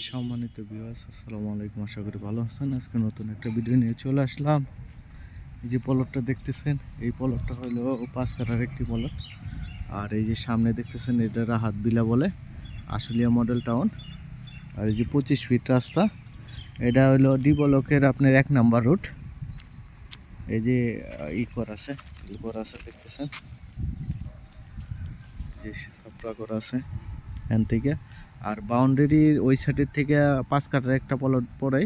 সম্মানিত বিওয়াস আসসালামু আলাইকুম। আশা করি ভালো আছেন। আজকে নতুন একটা ভিডিও নিয়ে চলে আসলাম। এই যে পলটটা দেখতেছেন, এই পলটটা হলো পাঁচ কাটার একটি পলট আর এই যে সামনে দেখতেছেন, এটা রাহাত বিলা বলে, আশুলিয়া মডেল টাউন আর এই যে পঁচিশ ফিট রাস্তা, এটা হলো ডি ব্লকের আপনার এক নাম্বার রুট এই যে ই আছে ই আছে দেখতেছেন। করা আছে, এখান থেকে। আর বাউন্ডারির ওই সাইডের থেকে পাঁচ কাটার একটা পলট পড়ে।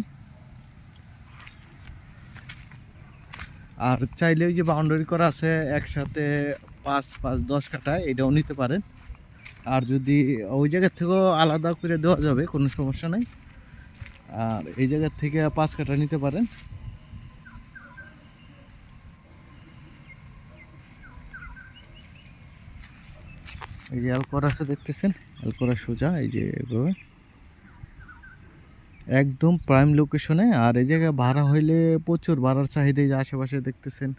আর চাইলে ওই যে বাউন্ডারি করা আছে, একসাথে পাঁচ পাঁচ, দশ কাটা, এটাও নিতে পারেন। আর যদি ওই জায়গার থেকেও আলাদা করে দেওয়া যাবে, কোনো সমস্যা নাই। আর এই জায়গার থেকে পাঁচ কাটা নিতে পারেন। এই যে অ্যালকোর আছে দেখতেছেন? অ্যালকোরা সোজা, এই যে এভাবে। একদম প্রাইম লোকেশনে আর এই জায়গায় ভাড়া হইলে প্রচুর, ভাড়ার চাহিদা যে আশেপাশে দেখতেছেন,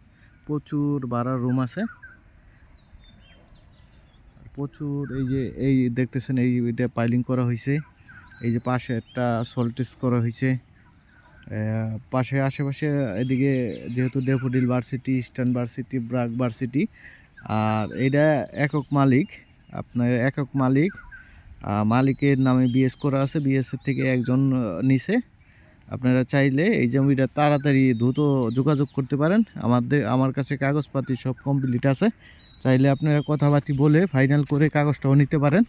প্রচুর ভাড়ার রুম আছে। প্রচুর এই যে, এই দেখতেছেন, এই এটা পাইলিং করা হয়েছে এই যে পাশে একটা সল্টেজ করা হয়েছে পাশে আশেপাশে এদিকে যেহেতু Daffodil varsity Eastern varsity BRAC varsity আর এটা একক মালিক। আপনার একক মালিক মালিকের নামে বিএস করা আছে, বিএস এর থেকে একজন নিছে। আপনারা চাইলে এই জমিটা তাড়াতাড়ি দ্রুত যোগাযোগ করতে পারেন। আমাদের, আমার কাছে কাগজপাতি সব কমপ্লিট আছে। চাইলে আপনারা কথাবার্তি বলে ফাইনাল করে কাগজটাও নিতে পারেন।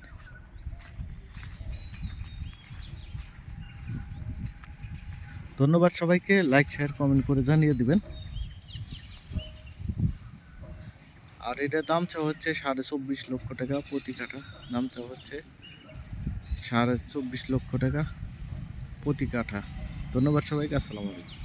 ধন্যবাদ সবাইকে। লাইক শেয়ার কমেন্ট করে জানিয়ে দিবেন। আর এটা দাম চা হচ্ছে সাড়ে চব্বিশ লক্ষ টাকা প্রতি কাঠা। দাম চা হচ্ছে সাড়ে চব্বিশ লক্ষ টাকা প্রতি কাঠা। ধন্যবাদ সবাইকে, আসসালামু আলাইকুম।